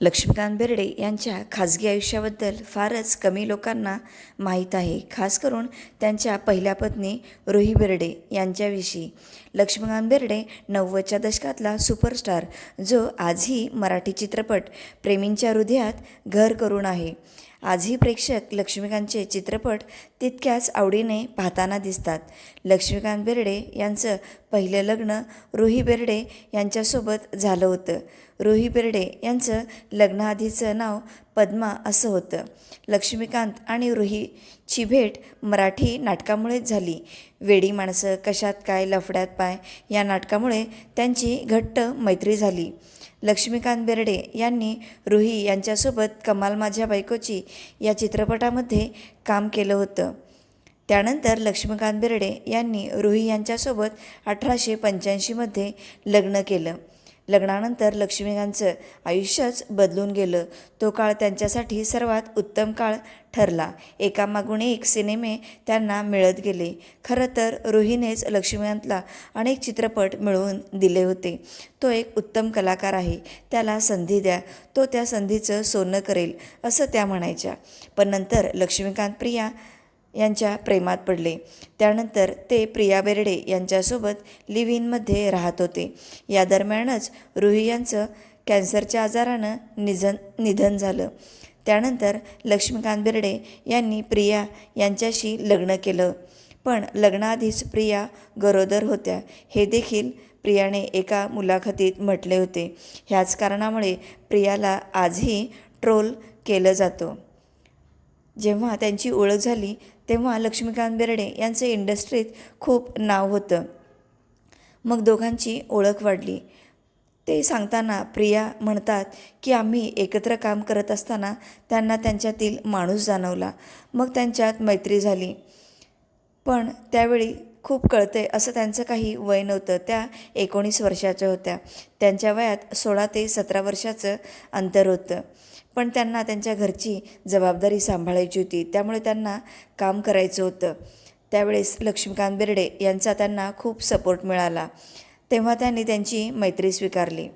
लक्ष्मीकांत बेर्डे यांच्या खाजगी आयुष्याबद्दल फारच कमी लोकांना माहीत आहे. खास करून त्यांच्या पहिल्या पत्नी रुही बेर्डे यांच्याविषयी. लक्ष्मीकांत बेर्डे नव्वदच्या दशकातला सुपरस्टार जो आजही मराठी चित्रपट प्रेमींच्या हृदयात घर करून आहे. आजही प्रेक्षक लक्ष्मीकांतचे चित्रपट तितक्याच आवडीने पाहताना दिसतात. लक्ष्मीकांत बेर्डे यांचं पहिलं लग्न रुही बेर्डे यांच्यासोबत झालं होतं. रुही बेर्डे यांचं लग्नाआधीचं नाव पद्मा असं होतं. लक्ष्मीकांत आणि रुहीची भेट मराठी नाटकामुळेच झाली. वेडी माणसं कशात काय लफड्यात पाय या नाटकामुळे त्यांची घट्ट मैत्री झाली. लक्ष्मीकांत बेर्डे यांनी रुही यांच्यासोबत कमाल माझ्या बायकोची या चित्रपटामध्ये काम केलं होतं. त्यानंतर लक्ष्मीकांत बेर्डे यांनी रुही यांच्यासोबत अठराशे पंच्याऐंशीमध्ये लग्न केलं. लग्नानंतर लक्ष्मीकांतचं आयुष्यच बदलून गेलं. तो काळ त्यांच्यासाठी सर्वात उत्तम काळ ठरला. एकामागून एक सिनेमे त्यांना मिळत गेले. खरं तर रुहीनेच लक्ष्मीकांतला अनेक चित्रपट मिळवून दिले होते. तो एक उत्तम कलाकार आहे. त्याला संधी द्या. तो त्या संधीचं सोनं करेल असं त्या म्हणायच्या. पण नंतर लक्ष्मीकांत प्रिया यांच्या प्रेमात पडले. त्यानंतर ते प्रिया बेर्डे यांच्यासोबत लिव्ह इनमध्ये राहत होते. या दरम्यानच रुही यांचं कॅन्सरच्या आजारानं निधन निधन झालं. त्यानंतर लक्ष्मीकांत बेर्डे यांनी प्रिया यांच्याशी लग्न केलं. पण लग्नाआधीच प्रिया गरोदर होत्या. हे देखील प्रियाने एका मुलाखतीत म्हटले होते. ह्याच कारणामुळे प्रियाला आजही ट्रोल केलं जातं. जेव्हा त्यांची ओळख झाली तेव्हा लक्ष्मीकांत बेर्डे यांचं इंडस्ट्रीत खूप नाव होतं. मग दोघांची ओळख वाढली. ते सांगताना प्रिया म्हणतात की आम्ही एकत्र काम करत असताना त्यांना त्यांच्यातील माणूस जाणवला. मग त्यांच्यात मैत्री झाली. पण त्यावेळी खूप कळते असं त्यांचं काही वय नव्हतं. त्या एकोणीस वर्षाच्या होत्या. त्यांच्या वयात सोळा ते सतरा वर्षाचं अंतर होतं. पण त्यांना त्यांच्या घरची जबाबदारी सांभाळायची होती. त्यामुळे त्यांना काम करायचं होतं. त्यावेळेस लक्ष्मीकांत बेर्डे यांचा त्यांना खूप सपोर्ट मिळाला. तेव्हा त्यांनी त्यांची मैत्री स्वीकारली.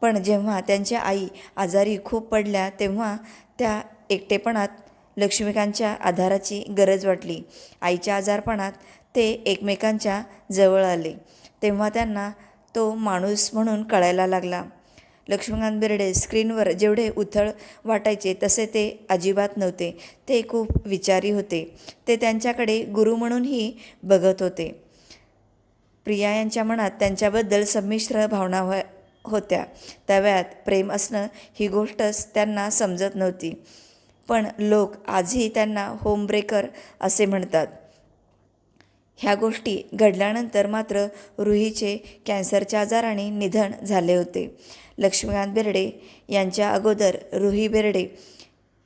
पण जेव्हा त्यांच्या आई आजारी खूप पडल्या तेव्हा त्या एकटेपणात लक्ष्मीकांतच्या आधाराची गरज वाटली. आईच्या आजारपणात ते एकमेकांच्या जवळ आले. तेव्हा त्यांना तो माणूस म्हणून कळायला लागला. लक्ष्मीकांत बेर्डे स्क्रीनवर जेवढे उथळ वाटायचे तसे ते अजिबात नव्हते. ते खूप विचारी होते. ते त्यांच्याकडे गुरु म्हणूनही बघत होते. प्रिया यांच्या मनात त्यांच्याबद्दल संमिश्र भावना हो होत्या. त्या वयात प्रेम असणं ही गोष्टच त्यांना समजत नव्हती. पण लोक आजही त्यांना होम ब्रेकर असे म्हणतात. ह्या गोष्टी घडल्यानंतर मात्र रुहीचे कॅन्सरच्या आजाराने निधन झाले होते. लक्ष्मीकांत बेर्डे यांच्या अगोदर रुही बेर्डे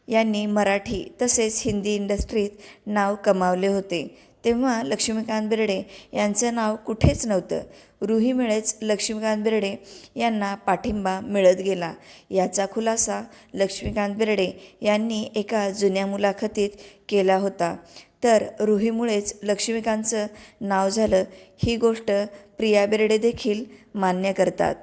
यांनी मराठी तसेच हिंदी इंडस्ट्रीत नाव कमावले होते. तेव्हा लक्ष्मीकांत बेर्डे यांचं नाव कुठेच नव्हतं. रुहीमुळेच लक्ष्मीकांत बेर्डे यांना पाठिंबा मिळत गेला. याचा खुलासा लक्ष्मीकांत बेर्डे यांनी एका जुन्या मुलाखतीत केला होता. तर रुहीमुळेच लक्ष्मीकांतचं नाव झालं. ही गोष्ट प्रिया बेर्डे देखील मान्य करतात.